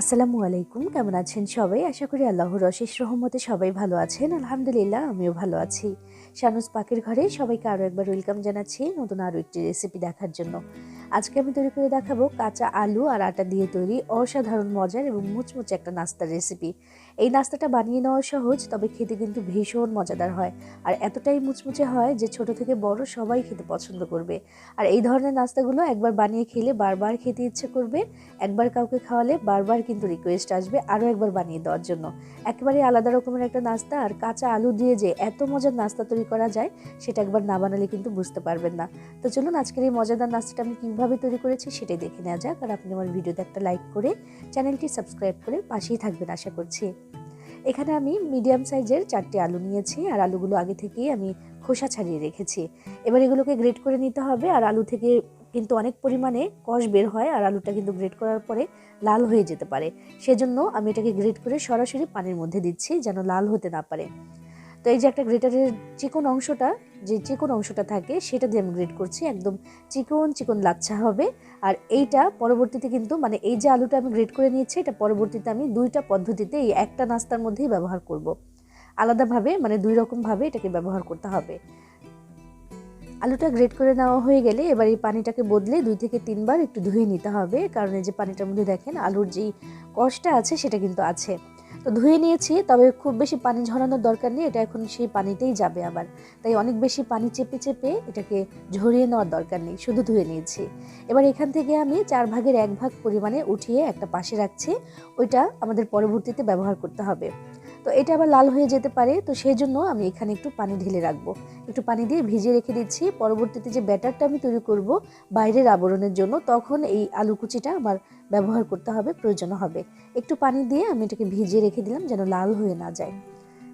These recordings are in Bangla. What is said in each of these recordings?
আসসালামু আলাইকুম, কেমন আছেন সবাই? আশা করি আল্লাহর অশেষ রহমতে সবাই ভালো আছেন। আলহামদুলিল্লাহ, আমিও ভালো আছি। সানুস পাকের ঘরে সবাইকে আরও একবার ওয়েলকাম জানাচ্ছি নতুন আরও একটি রেসিপি দেখার জন্য। আজকে আমি তৈরি করে দেখাবো কাঁচা আলু আর আটা দিয়ে তৈরি অসাধারণ মজার এবং মুচমুচে একটা নাস্তার রেসিপি এই নাস্তাটা বানিয়ে নেওয়া সহজ, তবে খেতে কিন্তু ভীষণ মজাদার হয়। আর এতটাই মুচমুচে হয় যে ছোট থেকে বড় সবাই খেতে পছন্দ করবে। আর এই ধরনের নাস্তাগুলো একবার বানিয়ে খেলে বারবার খেতে ইচ্ছে করবে। একবার কাউকে খাওয়ালে বারবার কিন্তু রিকোয়েস্ট আসবে আরও একবার বানিয়ে দেওয়ার জন্য। একেবারে আলাদা রকমের একটা নাস্তা আর কাঁচা আলু দিয়ে যে এত মজার নাস্তা তৈরি করা যায়, সেটা একবার না বানালে কিন্তু বুঝতে পারবেন না। তো চলুন আজকের এই মজাদার নাস্তাটা আমি কীভাবে তৈরি করেছি সেটাই দেখে নেওয়া যাক। আর আপনি আমার ভিডিওতে একটা লাইক করে চ্যানেলটি সাবস্ক্রাইব করে পাশেই থাকবেন আশা করছি। এখানে আমি মিডিয়াম সাইজের চারটি আলু নিয়েছি, আর আলুগুলো আগে থেকেই আমি খোসা ছাড়িয়ে রেখেছি। এবার এগুলোকে গ্রেড করে নিতে হবে, আর আলু থেকে কিন্তু অনেক পরিমাণে কষ বের হয়, আর আলুটা কিন্তু গ্রেড করার পরে লাল হয়ে যেতে পারে। সেজন্য আমি এটাকে গ্রেড করে সরাসরি পানির মধ্যে দিচ্ছি, যেন লাল হতে না পারে। তো এই যে একটা গ্রেটারের চিকন অংশটা, যে চিকন অংশটা থাকে, সেটা দিয়ে আমি গ্রেট করছি, একদম চিকন চিকন লাচ্ছা হবে। আর এইটা পরবর্তীতে কিন্তু মানে এই যে আলুটা আমি গ্রেট করে নিয়েছি, এটা পরবর্তীতে আমি দুইটা পদ্ধতিতে এই একটা নাস্তার মধ্যেই ব্যবহার করব। আলাদাভাবে মানে দুই রকমভাবে এটাকে ব্যবহার করতে হবে। আলুটা গ্রেট করে নেওয়া হয়ে গেলে এবার এই পানিটাকে বদলে দুই থেকে তিনবার একটু ধুয়ে নিতে হবে। কারণ এই যে পানিটার মধ্যে দেখেন, আলুর যেই কষটা আছে, সেটা কিন্তু আছে। তো ধুয়ে নিয়েছি, তবে খুব বেশি পানি ঝরানোর দরকার নেই, এটা এখন সেই পানিতেই যাবে আবার। তাই অনেক বেশি পানি চেপে চেপে এটাকে ঝরিয়ে নেওয়ার দরকার নেই, শুধু ধুয়ে নিয়েছি। এবার এখান থেকে আমি চার ভাগের এক ভাগ পরিমাণে উঠিয়ে একটা পাশে রাখছি, ওইটা আমাদের পরবর্তীতে ব্যবহার করতে হবে। তো এটা আবার লাল হয়ে যেতে পারে, তো সেই জন্য আমি এখানে একটু পানি ঢেলে রাখব। একটু পানি দিয়ে ভিজিয়ে রেখে দিচ্ছি। পরবর্তীতে যে ব্যাটারটা আমি তৈরি করব বাইরের আবরণের জন্য, তখন এই আলু কুচিটা আমার ব্যবহার করতে হবে, প্রয়োজন হবে। একটু পানি দিয়ে আমি এটাকে ভিজিয়ে রেখে দিলাম যেন লাল হয়ে না যায়।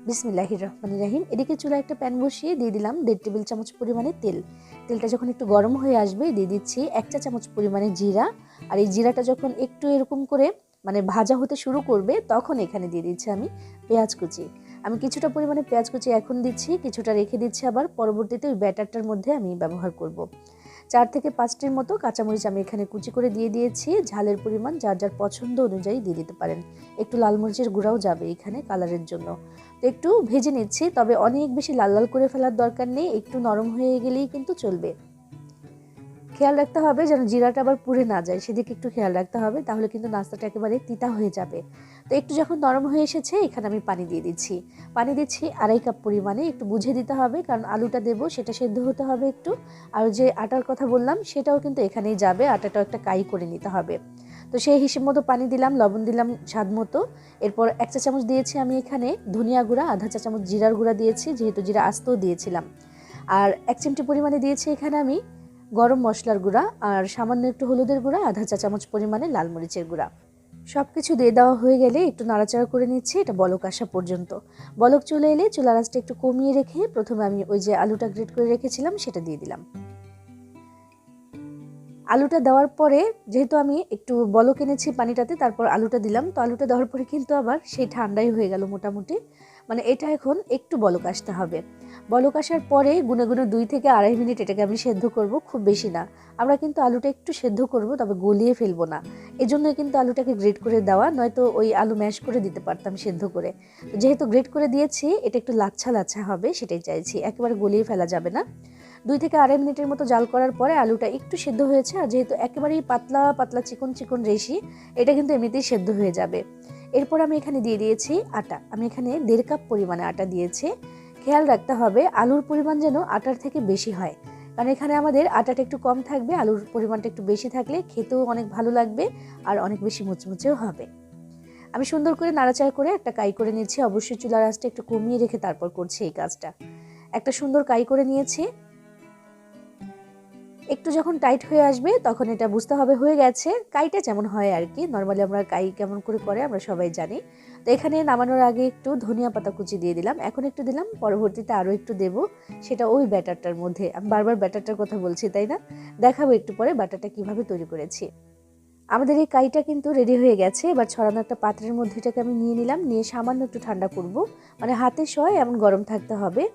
বিসমিল্লাহির রহমান রাহিম। এদিকে চুলা একটা প্যান বসিয়ে দিয়ে দিলাম দেড় টেবিল চামচ পরিমাণে তেল। তেলটা যখন একটু গরম হয়ে আসবে, দিয়ে দিচ্ছি এক চা চামচ পরিমাণে জিরা। আর এই জিরাটা যখন একটু এরকম করে মানে ভাজা হতে শুরু করবে, তখন এখানে দিয়ে দিচ্ছি আমি পেঁয়াজ কুচি। আমি কিছুটা পরিমাণে পেঁয়াজ কুচি এখন দিচ্ছি, কিছুটা রেখে দিচ্ছি আবার, পরবর্তীতে ওই ব্যাটারটার মধ্যে আমি ব্যবহার করব। চার থেকে পাঁচটির মতো কাঁচামরিচ আমি এখানে কুচি করে দিয়ে দিয়েছি, ঝালের পরিমাণ যার যার পছন্দ অনুযায়ী দিয়ে দিতে পারেন। একটু লাল মরিচের গুঁড়াও যাবে এখানে কালারের জন্য। তো একটু ভেজে নিচ্ছি, তবে অনেক বেশি লাল লাল করে ফেলার দরকার নেই, একটু নরম হয়ে গেলেই কিন্তু চলবে। খেয়াল রাখতে হবে যেন জিরাটা আবার পুড়ে না যায়। সেদিকে একটু খেয়াল রাখতে হবে, তাহলে কিন্তু নাস্তাটা একেবারে তিতা হয়ে যাবে। তো একটু যখন নরম হয়ে এসেছে, এখানে আমি পানি দিয়ে দিচ্ছি। পানি দিচ্ছি আড়াই কাপ পরিমাণে, একটু বুঝে দিতে হবে, কারণ আলুটা দেবো, সেটা সেদ্ধ হতে হবে একটু। আর যে আটার কথা বললাম, সেটাও কিন্তু এখানেই যাবে আটাটাও একটা কাই করে নিতে হবে। তো সেই হিসেব মতো পানি দিলাম, লবণ দিলাম স্বাদ মতো। এরপর এক চা চামচ দিয়েছি আমি এখানে ধনিয়া গুঁড়া, আধা চা চামচ জিরার গুঁড়া দিয়েছি, যেহেতু জিরা আস্তেও দিয়েছিলাম। আর এক চিমটি পরিমাণে দিয়েছি এখানে আমি গরম মশলার গুঁড়া আর সামান্য একটু হলুদের গুঁড়া, আধা চা চামচ পরিমাণে লাল মরিচের গুঁড়া। সব কিছু দিয়ে দেওয়া হয়ে গেলে একটু নাড়াচাড়া করে নিচ্ছি, এটা বলক আসা পর্যন্ত। বলক চলে এলে চুলা রাসটা একটু কমিয়ে রেখে প্রথমে আমি ওই যে আলুটা গ্রেট করে রেখেছিলাম, সেটা দিয়ে দিলাম। আলুটা দেওয়ার পরে যেহেতু আমি একটু বলক এনেছি পানিটাতে, তারপর আলুটা দিলাম, তো আলুটা দেওয়ার পরে কিন্তু আবার সেই ঠান্ডাই হয়ে গেল মোটামুটি। মানে এটা এখন একটু বলক আসতে হবে। বলক আসার পরে গুনে গুনে দুই থেকে আড়াই মিনিট এটাকে আমি সেদ্ধ করব, খুব বেশি না। আমরা কিন্তু আলুটা একটু সেদ্ধ করব, তবে গলিয়ে ফেলব না। এজন্যই কিন্তু আলুটাকে গ্রেট করে দেওয়া, নয়তো ওই আলু ম্যাশ করে দিতে পারতাম সেদ্ধ করে। যেহেতু গ্রেট করে দিয়েছি, এটা একটু লাচ্ছা লাচ্ছা হবে, সেটাই চাইছি। একেবারে গলিয়ে ফেলা যাবে না। দুই থেকে আড়াই মিনিটের মতো জাল করার পরে আলুটা একটু সেদ্ধ হয়েছে, আর যেহেতু একেবারেই পাতলা পাতলা চিকন চিকন রেশি, এটা কিন্তু এমনিতেই সেদ্ধ হয়ে যাবে। এরপর আমি এখানে দিয়ে দিয়েছি আটা। আমি এখানে দেড় কাপ পরিমাণে আটা দিয়েছি। খেয়াল রাখতে হবে, আলুর পরিমাণ যেন আটার থেকে বেশি হয়। কারণ এখানে আমাদের আটাটা একটু কম থাকবে, আলুর পরিমাণটা একটু বেশি থাকলে খেতেও অনেক ভালো লাগবে আর অনেক বেশি মুচমুচেও হবে। আমি সুন্দর করে নাড়াচাড়া করে একটা কাই করে নিয়েছি, অবশ্যই চুলার আঁচটা একটু কমিয়ে রেখে তারপর করছি এই কাজটা। একটা সুন্দর কাই করে নিয়েছি। একটু যখন টাইট হয়ে আসবে, তখন এটা বুঝতে হবে হয়ে গেছে। কাইটা যেমন হয় আর কি নর্মালি আমরা কাই কেমন করে করে আমরা সবাই জানি। তো এখানে নামানোর আগে একটু ধনিয়া পাতা কুচি দিয়ে দিলাম। এখন একটু দিলাম, পরবর্তীতে আরও একটু দেব। সেটা ওই ব্যাটারটার মধ্যে। আমি বারবার ব্যাটারটার কথা বলছি, তাই না? দেখাবো একটু পরে ব্যাটারটা কীভাবে তৈরি করেছি। আমাদের এই কাইটা কিন্তু রেডি হয়ে গেছে। এবার ছড়ানো একটা পাত্রের মধ্যে এটাকে আমি নিয়ে নিলাম। নিয়ে সামান্য একটু ঠান্ডা করব। মানে হাতে সয় এমন গরম থাকতে হবে।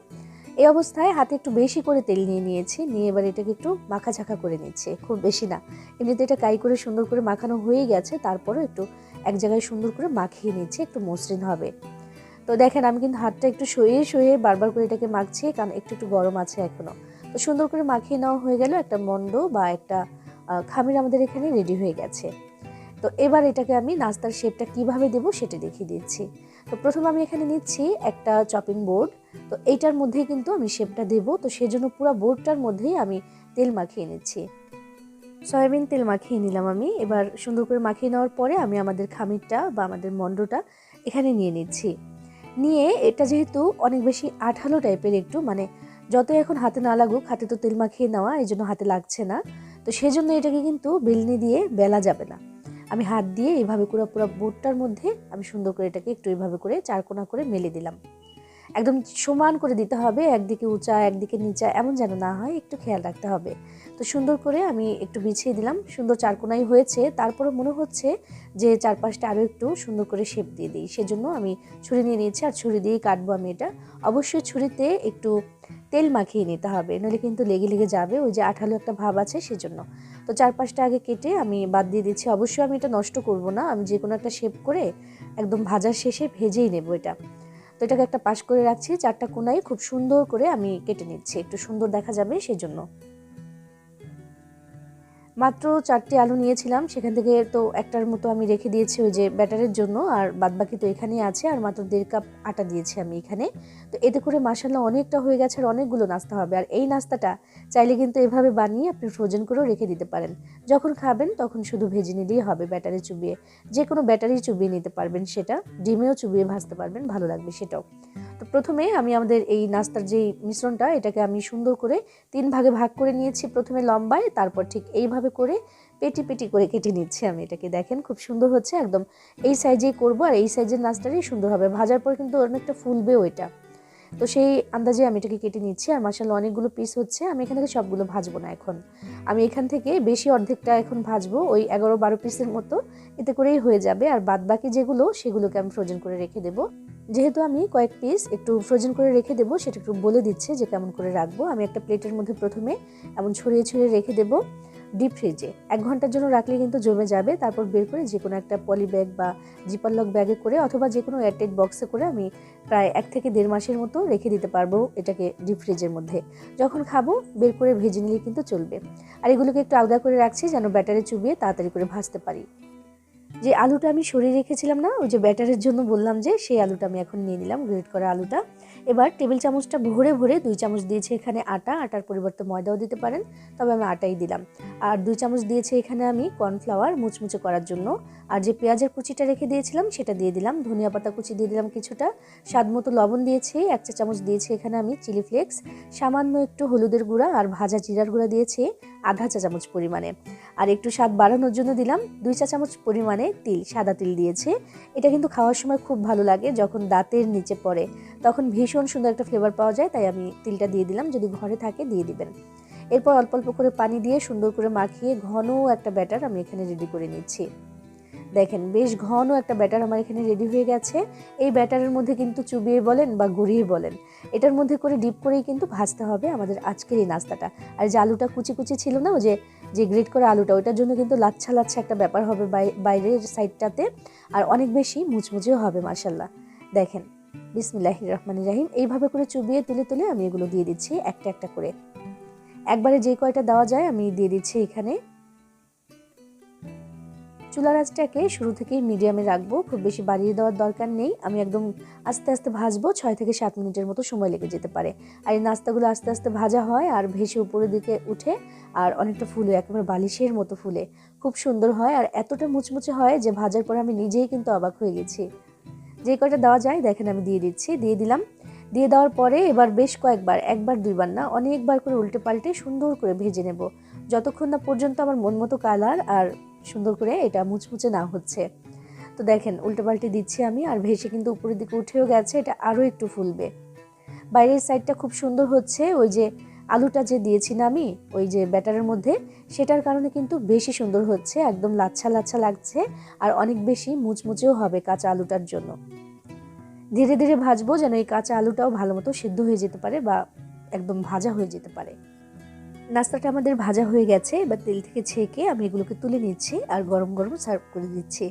এই অবস্থায় হাতে একটু বেশি করে তেল নিয়ে নিয়েছি, নিয়ে এবার এটাকে একটু মাখা ঝাঁকা করে নিচ্ছে। খুব বেশি না। এমনিতে এটা কাই করে সুন্দর করে মাখানো হয়ে গেছে, তারপরও একটু এক জায়গায় সুন্দর করে মাখিয়ে নিচ্ছি, একটু মসৃণ হবে। তো দেখেন, আমি কিন্তু হাতটা একটু সইয়ে সইয়ে বারবার করে এটাকে মাখছি, কারণ একটু একটু গরম আছে এখনও তো সুন্দর করে মাখিয়ে নেওয়া হয়ে গেল একটা মন্ড বা একটা খামির আমাদের এখানে রেডি হয়ে গেছে। তো এবার এটাকে আমি নাস্তার শেপটা কীভাবে দেবো সেটা দেখিয়ে দিচ্ছি। তো প্রথম আমি এখানে নিচ্ছি একটা চপিং বোর্ড তো এইটার মধ্যেই কিন্তু আমি শেপটা দেবো। তো সেজন্য পুরো বোর্ডটার মধ্যেই আমি তেল মাখিয়ে নিচ্ছি। সয়াবিন তেল মাখিয়ে নিলাম আমি। এবার সুন্দর করে মাখিয়ে নেওয়ার পরে আমি আমাদের খামিরটা বা আমাদের মন্ডটা এখানে নিয়ে নিচ্ছি। নিয়ে এটা যেহেতু অনেক বেশি আঠালো টাইপের একটু মানে যত এখন হাতে না লাগুক, হাতে তো তেল মাখিয়ে নেওয়া, এই জন্য হাতে লাগছে না। তো সেজন্য এটাকে কিন্তু বেলনি দিয়ে বেলা যাবে না। আমি হাত দিয়ে এইভাবে করে পুরো বোর্ডটার মধ্যে আমি সুন্দর করে এটাকে একটু এইভাবে করে চারকোনা করে মেলে দিলাম। একদম সমান করে দিতে হবে, একদিকে উঁচা, একদিকে নিচা, এমন যেন না হয় একটু খেয়াল রাখতে হবে। তো সুন্দর করে আমি একটু বিছিয়ে দিলাম, সুন্দর চারকোনাই হয়েছে। তারপরে মনে হচ্ছে যে চারপাশটা আরও একটু সুন্দর করে শেপ দিয়ে দিই। সেজন্য আমি ছুরি নিয়ে নিয়েছি আর ছুরি দিয়েই কাটবো আমি এটা। অবশ্যই ছুরিতে একটু তেল মাখিয়ে নিতে হবে, নইলে কিন্তু লেগে লেগে যাবে, ওই যে আঠালো একটা ভাব আছে সেজন্য। তো চারপাশটা আগে কেটে আমি বাদ দিয়ে দিচ্ছি। অবশ্যই আমি এটা নষ্ট করব না, আমি যে কোনো একটা শেপ করে একদম ভাজার শেষে ভেজেই নেব এটা। তো এটাকে একটা পাশ করে রাখছি, চারটা কোনায় খুব সুন্দর করে আমি কেটে নিচ্ছি। একটু সুন্দর দেখা যাবে সেজন্য। মাত্র চারটি আলু নিয়েছিলাম, সেখান থেকে তো একটার মতো আমি রেখে দিয়েছি ওই যে ব্যাটারের জন্য, আর বাদবাকি তো এখানেই আছে, আর মাত্র দেড় কাপ আটা দিয়েছি আমি এখানে। তো এতে করে মাসাল্লাহ অনেকটা হয়ে গেছে আর অনেকগুলো নাস্তা হবে, আর এই নাস্তাটা চাইলে কিন্তু এভাবে বানিয়ে আপনি ফ্রোজেন করেও রেখে দিতে পারেন। যখন খাবেন তখন শুধু ভেজে নিলেই হবে ব্যাটারি চুবিয়ে যে কোনো ব্যাটারি চুবিয়ে নিতে পারবেন সেটা, ডিমেও চুবিয়ে ভাজতে পারবেন, ভালো লাগবে সেটাও। তো প্রথমে আমি আমাদের এই নাস্তার যে মিশ্রণটা, এটাকে আমি সুন্দর করে তিন ভাগে ভাগ করে নিয়েছি। প্রথমে লম্বায়, তারপর ঠিক এইভাবে করে পেটি পেটি করে কেটে নিচ্ছি আমি এটাকে। দেখেন খুব সুন্দর হচ্ছে, একদম এই সাইজেই করব আর এই সাইজের নাস্তাটাই সুন্দর হবে। ভাজার পর কিন্তু অনেকটা ফুলবেও এটা তো সেই আন্দাজে আমি এটাকে কেটে নিচ্ছি আর মাসাল্লাহ অনেকগুলো পিস হচ্ছে। আমি এখান থেকে সবগুলো ভাজবো না এখন। আমি এখান থেকে বেশি অর্ধেকটা এখন ভাজবো ওই এগারো বারো পিসের মতো। এতে করেই হয়ে যাবে। আর বাদ বাকি যেগুলো, সেগুলোকে আমি ফ্রোজেন করে রেখে দেবো। যেহেতু আমি কয়েক পিস একটু ফ্রোজেন করে রেখে দেবো, সেটা একটু বলে দিচ্ছে যে কেমন করে রাখব। আমি একটা প্লেটের মধ্যে প্রথমে এমন ছড়িয়ে ছড়িয়ে রেখে দেবো ডিপ ফ্রিজে এক ঘণ্টার জন্য রাখলে কিন্তু জমে যাবে, তারপর বের করে যে কোনো একটা পলি ব্যাগ বা জিপারলক ব্যাগে করে অথবা যে কোনো এয়ারটাইট বক্সে করে আমি প্রায় এক থেকে দেড় মাসের মতো রেখে দিতে পারব এটাকে ডিপ ফ্রিজের মধ্যে। যখন খাব, বের করে ভেজে নিলে কিন্তু চলবে। আর এগুলোকে একটু আলাদা করে রাখছি যেন ব্যাটারে চুবিয়ে তাড়াতাড়ি করে ভাজতে পারি। যে আলুটা আমি সরিয়ে রেখেছিলাম না, ওই যে ব্যাটারের জন্য বললাম যে সেই আলুটা আমি এখন নিয়ে নিলাম, গ্রেট করা আলুটা। এবার টেবিল চামচটা ভরে ভরে দুই চামচ দিয়েছি এখানে আটা, আটার পরিবর্তে ময়দাও দিতে পারেন, তবে আমি আটাই দিলাম। আর দুই চামচ দিয়েছি এখানে আমি কর্নফ্লাওয়ার মুচমুচে করার জন্য। আর যে পেঁয়াজের কুচিটা রেখে দিয়েছিলাম সেটা দিয়ে দিলাম, ধনিয়া পাতা কুচি দিয়ে দিলাম কিছুটা, স্বাদ মতো লবণ দিয়েছি, এক চা চামচ দিয়েছি এখানে আমি চিলি ফ্লেক্স, সামান্য একটু হলুদের গুঁড়া আর ভাজা জিরার গুঁড়া দিয়েছি আধা চা চামচ পরিমাণে। আর একটু স্বাদ বাড়ানোর জন্য দিলাম দুই চা চামচ পরিমাণে তিল, সাদা তিল দিয়েছে। এটা কিন্তু খাওয়ার সময় খুব ভালো লাগে, যখন দাঁতের নিচে পড়ে। তখন ভীষণ সুন্দর একটা ফ্লেভার পাওয়া যায়, তাই আমি তিলটা দিয়ে দিলাম। যদি ঘরে থাকে, দিয়ে দিবেন। এরপর অল্প অল্প করে পানি দিয়ে সুন্দর করে মাখিয়ে ঘন একটা ব্যাটার আমি এখানে রেডি করে নিচ্ছি। দেখেন, বেশ ঘন একটা ব্যাটার আমার এখানে রেডি হয়ে গেছে। এই ব্যাটারের মধ্যে কিন্তু চুবিয়ে বলেন বা গড়িয়ে বলেন, এটার মধ্যে করে ডিপ করেই কিন্তু ভাজতে হবে আমাদের আজকের এই নাস্তাটা। আর যে আলুটা কুচি কুচি ছিল না যে যে গ্রেট করা আলুটা, ওইটার জন্য কিন্তু লাচ্ছা লাচ্ছা একটা ব্যাপার হবে বাই- বাইরের সাইডটাতে আর অনেক বেশি মুচমুচেও হবে মাসাল্লাহ দেখেন বিসমিল্লাহ রহমান রাহিম, এইভাবে করে চুবিয়ে তুলে তুলে আমি এগুলো দিয়ে দিচ্ছি একটা একটা করে। একবারে যে কয়টা দেওয়া যায় আমি দিয়ে দিচ্ছি এখানে। চুলার আঁচটাকে শুরু থেকেই মিডিয়ামে রাখব, খুব বেশি বাড়িয়ে দেওয়ার দরকার নেই। আমি একদম আস্তে আস্তে ভাজবো, ছয় থেকে সাত মিনিটের মতো সময় লেগে যেতে পারে। আর এই নাস্তাগুলো আস্তে আস্তে ভাজা হয় আর ভেসে উপরের দিকে উঠে আর অনেকটা ফুলে, একেবারে বালিশের মতো ফুলে। খুব সুন্দর হয় আর এতটা মুচমুচে হয় যে ভাজার পরে আমি নিজেই কিন্তু অবাক হয়ে গেছি। যে কয়টা দেওয়া যায়, দেখেন আমি দিয়ে দিচ্ছি, দিয়ে দিলাম। দিয়ে দেওয়ার পরে এবার বেশ কয়েকবার, একবার, দুইবার না, অনেকবার করে উল্টে পাল্টে সুন্দর করে ভেজে নেব। যতক্ষণ না পর্যন্ত আমার মন মতো কালার আর সুন্দর করে এটা মুচমুচে না হচ্ছে। তো দেখেন, উল্টে পাল্টে দিচ্ছি আমি, আর ভেসে কিন্তু উপরের দিকে উঠেও গেছে, এটা আরও একটু ফুলবে। বাইরের সাইডটা খুব সুন্দর হচ্ছে, ওই যে আলুটা যে দিয়েছি না আমি, ওই যে ব্যাটারের মধ্যে, সেটার কারণে কিন্তু বেশি সুন্দর হচ্ছে, একদম লাচ্ছা লাচ্ছা লাগছে, আর অনেক বেশি মুচমুচেও হবে কাঁচা আলুটার জন্য। ধীরে ধীরে ভাজবো যেন এই কাঁচা আলুটাও ভালো মতো সিদ্ধ হয়ে যেতে পারে বা একদম ভাজা হয়ে যেতে পারে। নাস্তাটা আমাদের ভাজা হয়ে গেছে, এবার তেল থেকে ছেঁকে আমি এগুলোকে তুলে নিচ্ছি আর গরম গরম সার্ভ করে দিচ্ছি।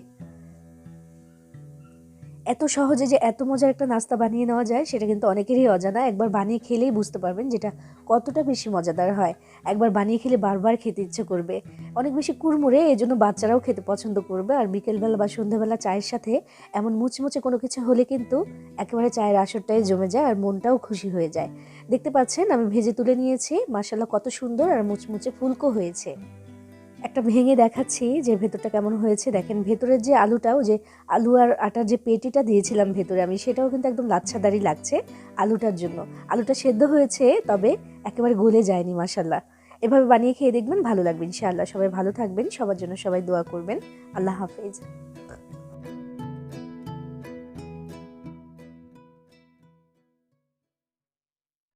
এত সহজে যে এত মজার একটা নাস্তা বানিয়ে নেওয়া যায়, সেটা কিন্তু অনেকেরই অজানা। একবার বানিয়ে খেলেই বুঝতে পারবেন যেটা কতটা বেশি মজাদার হয়। একবার বানিয়ে খেলে বারবার খেতে ইচ্ছে করবে। অনেক বেশি কুড়মুড়ে এই জন্য বাচ্চারাও খেতে পছন্দ করবে। আর বিকেলবেলা বা সন্ধ্যাবেলা চায়ের সাথে এমন মুচমুচে কোনো কিছু হলে কিন্তু একেবারে চায়ের আসরটাই জমে যায় আর মনটাও খুশি হয়ে যায়। দেখতে পাচ্ছেন, আমি ভেজে তুলে নিয়েছি। মাসাল্লাহ কত সুন্দর আর মুচমুচে ফুলকো হয়েছে। একটা ভেঙে দেখাচ্ছি যে ভেতরটা কেমন হয়েছে। দেখেন, ভেতরের যে আলুটাও, যে আলু আর আটার যে পেটিটা দিয়েছিলাম ভেতরে, আমি সেটাও কিন্তু একদম লাচ্ছাদারি লাগছে আলুটার জন্য। আলুটা সেদ্ধ হয়েছে, তবে একেবারে গলে যায়নি মাসাল্লাহ এভাবে বানিয়ে খেয়ে দেখবেন, ভালো লাগবে ইনশাআল্লাহ। সবাই ভালো থাকবেন, সবার জন্য সবাই দোয়া করবেন। আল্লাহ হাফেজ।